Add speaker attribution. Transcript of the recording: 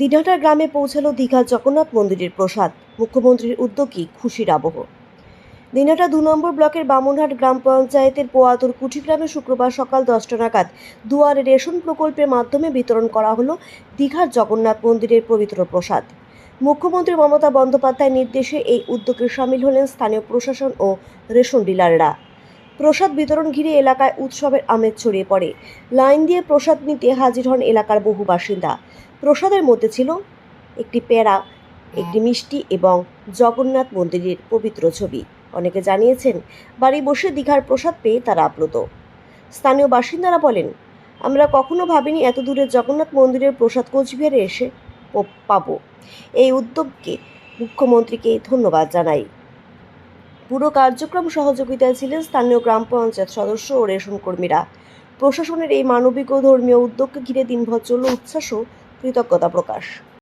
Speaker 1: দিনহাটার গ্রামে পৌঁছালো দীঘার জগন্নাথ মন্দিরের প্রসাদ, মুখ্যমন্ত্রীর উদ্যোগী খুশির আবহ। দিনহাটা দু নম্বর ব্লকের বামনহাট গ্রাম পঞ্চায়েতের পোয়াতুর কুঠিগ্রামে শুক্রবার সকাল দশটা নাগাদ দুয়ারে রেশন প্রকল্পের মাধ্যমে বিতরণ করা হলো দীঘার জগন্নাথ মন্দিরের পবিত্র প্রসাদ। মুখ্যমন্ত্রী মমতা বন্দ্যোপাধ্যায়ের নির্দেশে এই উদ্যোগে সামিল হলেন স্থানীয় প্রশাসন ও রেশন ডিলাররা। প্রসাদ বিতরণ ঘিরে এলাকায় উৎসবের আমেজ ছড়িয়ে পড়ে। লাইন দিয়ে প্রসাদ নিতে হাজির হন এলাকার বহু বাসিন্দা। প্রসাদের মধ্যে ছিল একটি পেড়া, একটি মিষ্টি এবং জগন্নাথ মন্দিরের পবিত্র ছবি। অনেকে জানিয়েছেন, বাড়ি বসে দীঘার প্রসাদ পেয়ে তারা আপ্লুত। স্থানীয় বাসিন্দারা বলেন, আমরা কখনো ভাবিনি এত দূরে জগন্নাথ মন্দিরের প্রসাদ কোচবিহারে এসে পাবো। এই উদ্যোগকে মুখ্যমন্ত্রীকে ধন্যবাদ জানাই। পুরো কার্যক্রম সহযোগিতায় ছিলেন স্থানীয় গ্রাম পঞ্চায়েত সদস্য ও রেশন কর্মীরা। প্রশাসনের এই মানবিক ও ধর্মীয় উদ্যোগকে ঘিরে দিনভর চলল উচ্ছ্বাস ও কৃতজ্ঞতা প্রকাশ।